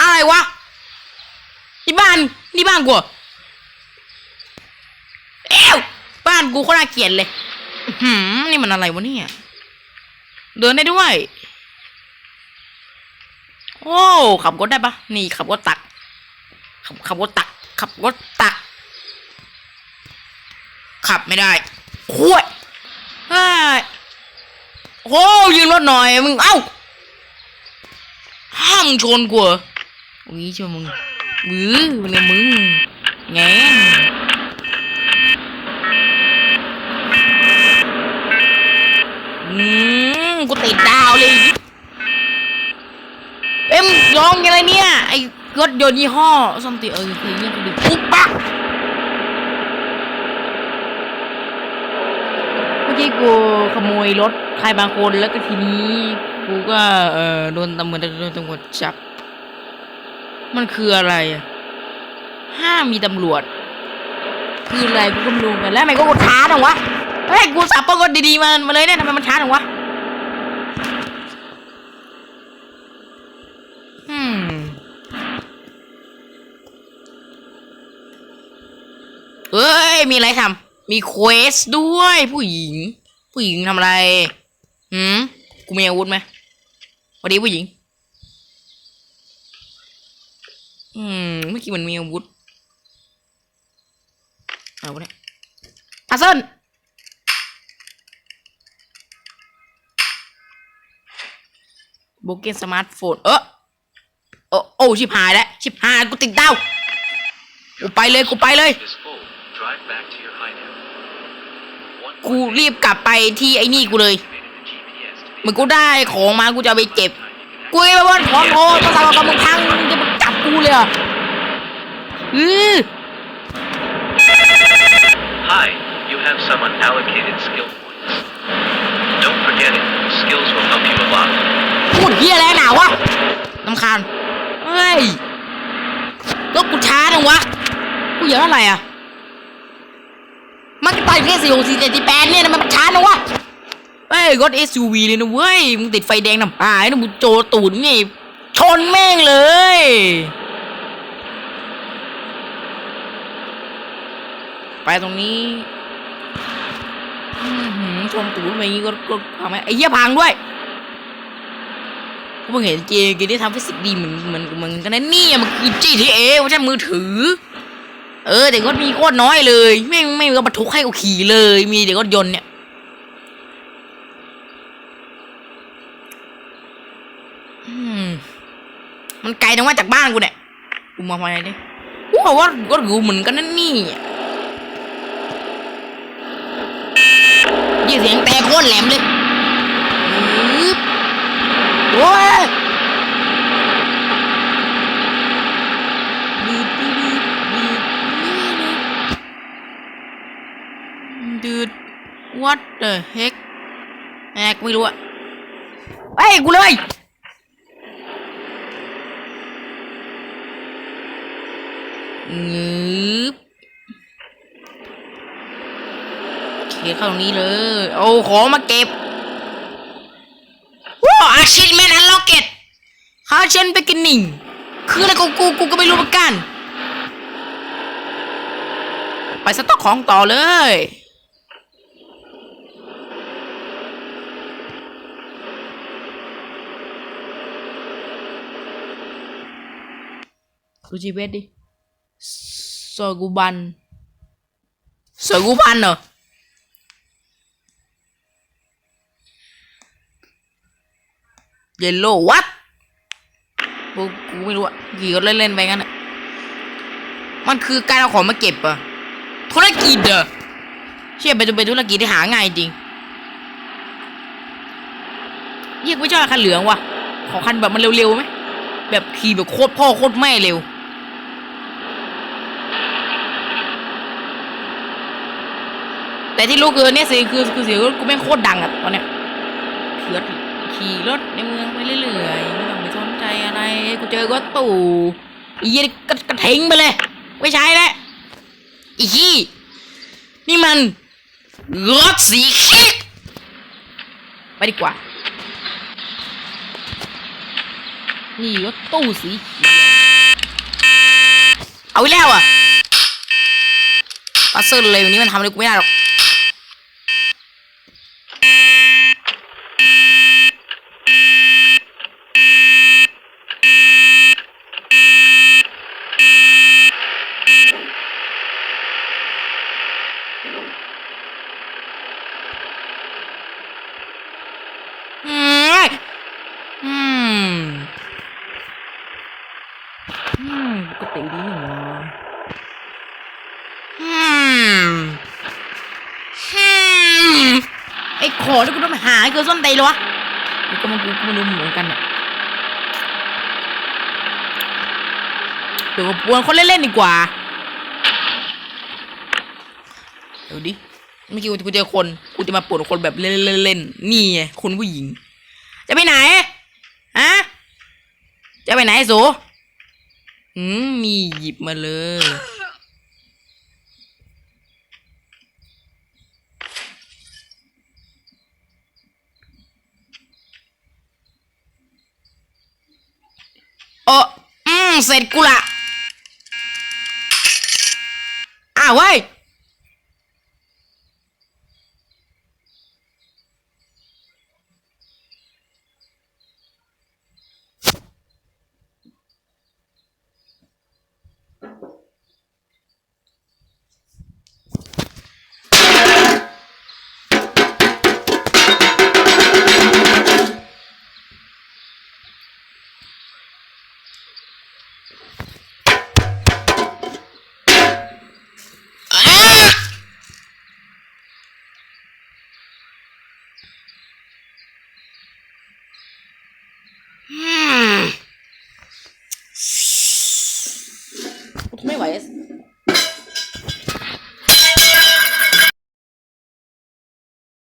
อะไรวะที่บ้าน นี่บ้านกูเอ้วบ้านกูโคตรน่าเกลียดเลยหืมนี่มันอะไรวะเนี่ย เดินได้ด้วย โอ้ ขับรถได้ปะนี่ขับรถตัก ขับขับรถตัก ขับรถตัก ขับไม่ได้โอ้ยเฮ้ยโอ้ยืนรถหน่อยมึง เอ้า ห้ามชนกูเหรออุ้ยชนมึงมือเนี่ยมึงแงอืมกูติดดาวเลยเอ็มร้องยังไงเนี่ยไอ้รถยนต์ยี่ห้อซัมติเออเพลงเนี้ยกูดิปุ๊บปะเมื่อกี้กูขโมยรถใครบางคนแล้วก็ทีนี้ กูก็เออโดนตำรวจโดนตำรวจจับ มันคืออะไร ห้ามมีตำรวจ คืออะไรกูก็ไม่รู้เหมือนกันแล้วทำไมก็กดช้าจังวะเฮ้ยกูสับปะกดดีๆมามาเลยเนี่ยทำไมมันช้าจังวะอืมเอ้ยมีอะไรทำมีเควสด้วยผู้หญิง ผู้หญิงทำอะไร หืมกูมีอาวุธไหม วัสดีผู้หญิง อืม เมื่อกี้มันมีอาวุธเอะไรวะเนี่ยอาเซนโบเกนสมาร์ทโฟน เออโอ้โอ้ชิบหายแล้ว ชิบหายกูติดดาว กูไปเลย กูไปเลย กูรีบกลับไปที่ไอ้นี่กูเลย activated the GPS to เห มือนกูได้ของมากูจะเอาไปเก็บกูไอ้บ้านขอโทษภาษากับมึงพังมึงจะมาจับกูเลยเหรออือ Hi, you have some unallocated skill points. Don't forget it. Skills will help you a lot. พูดเฮียอะไรหนาวะลำคาญเฮ้ยรถกูช้าจังวะกูเหยอะเท่าไหร่อะมันก็ต่อยแค่สี่หกสี่เจ็ดสี่แปดเนี่ยทำไมมันช้าจังวะเฮ้ ยรถ SUV เลยนะเว้ย มึงติดไฟแดงน้ำหายนะมึงโจตูดนี่ ชนแม่งเลย ไปตรงนี้ชนตูดแบบนี้ก็ก็ทำไมไอ้เหี้ยพังด้วยกูเพิ่งเห็นเจเกมที่ทำฟิสิกส์ดีเหมือนเหมือนเหมือนกันนะเนี่ยมันคือ GTA ไม่ใช่มือถือ เออเด็กรถมีโคตรน้อยเลย ไม่ไม่มีรถบรรทุกให้กูขี่เลย มีเด็กรถยนต์เนี่ย อืม มันไกลจังว่าจากบ้านกูเนี่ยกูมองมาไหนดิกูบอกว่ารถกูเหมือนกันนั่นนี่ยี่เสียงแต่โคตรแหลมเลยอื้อโอ้ยดูดดูดดูดดูด what the heck แอกไม่รู้อะเฮ้ยกูเลย งืบโอเคเข้าตรงนี้เลยเอาของมาเก็บว้าวอาชินแมนอันล็อกเก็ตคาเชนเบกินนิ่งคืออะไรกูกูกูก็ไม่รู้เหมือนกัน ไปสต็อกของต่อเลยดูจีเวสดิ ซอกูบันซอกูบันเหรอเยลโล่วัดกูกูไม่รู้อะกี่ก็เล่นๆไปงั้นอะมันคือการเอาของมาเก็บอะธุรกิจเด้อเชื่อไปดูเป็นธุรกิจที่หาง่ายจริงเรียกไม่ชอบคันเหลืองว่ะ ขอคันแบบมันเร็วๆไหมแบบขี่แบบโคตรพ่อโคตรแม่เร็ว แต่ที่รู้คือเนี่ยสิคือคือเสียงกูแม่งโคตรดังอะตอนเนี้ยขี่รถขี่รถในเมืองไปเรื่อยๆไม่ต้องไปสนใจอะไร กูเจอก็ตู่อียี่ก็กระเทงไปเลย ไม่ใช่แล้วอีขี้นี่มันรถสีเขียวไปดีกว่า นี่รถตู้สีเขียวเอาอีกแล้วอะปัสเซอร์เลยวันนี้มันทำอะไรกูไม่ได้หรอก อืมอืมอืมปกติดีนี่หว่าอืมอืม ไอ้ขอที่กูต้องไปหาไอ้เกิร์ส้นเตเหรอวะกูก็มันกูก็ไม่รู้เหมือนกันเนี่ยเดี๋ยวมาปวนคนเล่นๆดีกว่าเดี๋ยวดิเมื่อกี้กูเจอคนกูจะมาปวดคนแบบเล่นๆๆนี่ไงคนผู้หญิง จะไปไหนฮะจะไปไหนไอ้โส อืมมีหยิบมาเลย โอ้อืม เสร็จกูละอ้าวเว้ย